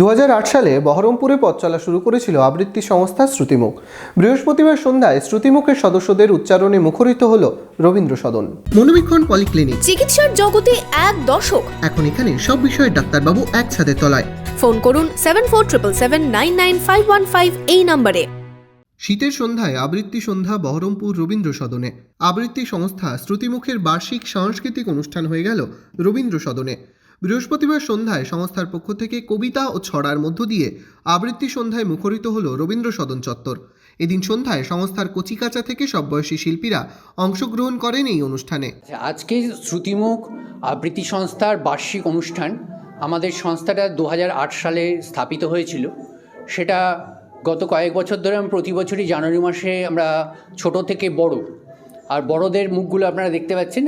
দু হাজার আট সালে বহরমপুরে পথ চলা শুরু করেছিল আবৃত্তি সংস্থা শ্রুতিমুখ। বৃহস্পতিবার সন্ধ্যায় শ্রুতিমুখের সদস্যদের উচ্চারণে মুখরিত হল রবীন্দ্র সদন। মনোবীক্ষণ পলিক্লিনিক। চিকিৎসার জগতে এক দশক এখন এখানে সব বিষয়ে ডাক্তারবাবু এক ছাদের তলায়। ফোন করুন seven four triple seven nine nine five one five এই নম্বরে। শীতের সন্ধ্যায় আবৃত্তি সন্ধ্যা বহরমপুর রবীন্দ্র সদনে। আবৃত্তি সংস্থা শ্রুতিমুখের বার্ষিক সাংস্কৃতিক অনুষ্ঠান হয়ে গেল রবীন্দ্র সদনে। বৃহস্পতিবার সন্ধ্যায় সংস্থার পক্ষ থেকে কবিতা ও ছড়ার মধ্য দিয়ে আবৃত্তি সন্ধ্যায় মুখরিত হল রবীন্দ্র সদন চত্বর। এদিন সন্ধ্যায় সংস্থার কচিকাচা থেকে সব বয়সী শিল্পীরা অংশগ্রহণ করেন এই অনুষ্ঠানে। আচ্ছা, আজকে শ্রুতিমুখ আবৃত্তি সংস্থার বার্ষিক অনুষ্ঠান আমাদের সংস্থাটা দু হাজার আট সালে স্থাপিত হয়েছিল। সেটা গত কয়েক বছর ধরে আমরা প্রতি বছরই জানুয়ারি মাসে আমরা ছোট থেকে বড়। আর বড়দের মুখগুলো আপনারা দেখতে পাচ্ছেন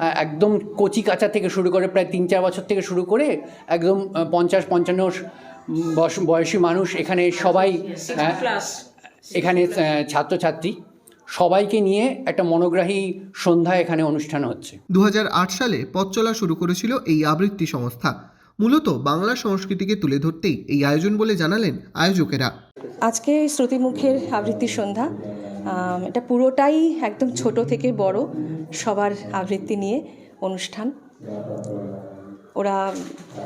একদম কচি কাঁচা থেকে শুরু করে প্রায় তিন চার বছর থেকে শুরু করে একদম পঞ্চাশ পঞ্চান্ন বয়স- বয়সী মানুষ এখানে সবাই এখানে ছাত্রছাত্রী। সবাইকে নিয়ে একটা মনোগ্রাহী সন্ধ্যা এখানে অনুষ্ঠান হচ্ছে। দু হাজার আট সালে পথ চলা শুরু করেছিল এই আবৃত্তি সংস্থা। মূলত বাংলা সংস্কৃতিকে তুলে ধরতেই এই আয়োজন বলে জানালেন আয়োজকেরা। আজকে শ্রুতিমুখের আবৃত্তি সন্ধ্যা। এটা পুরোটাই একদম ছোট থেকে বড় সবার আবৃত্তি নিয়ে অনুষ্ঠান। ওরা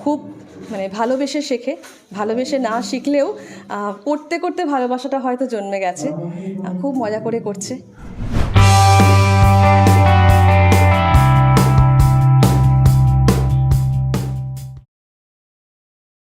খুব মানে ভালোবেসে শেখে, ভালোবেসে না শিখলেও পড়তে করতে ভালোবাসাটা হয়তো জন্মে গেছে। খুব মজা করে করছে।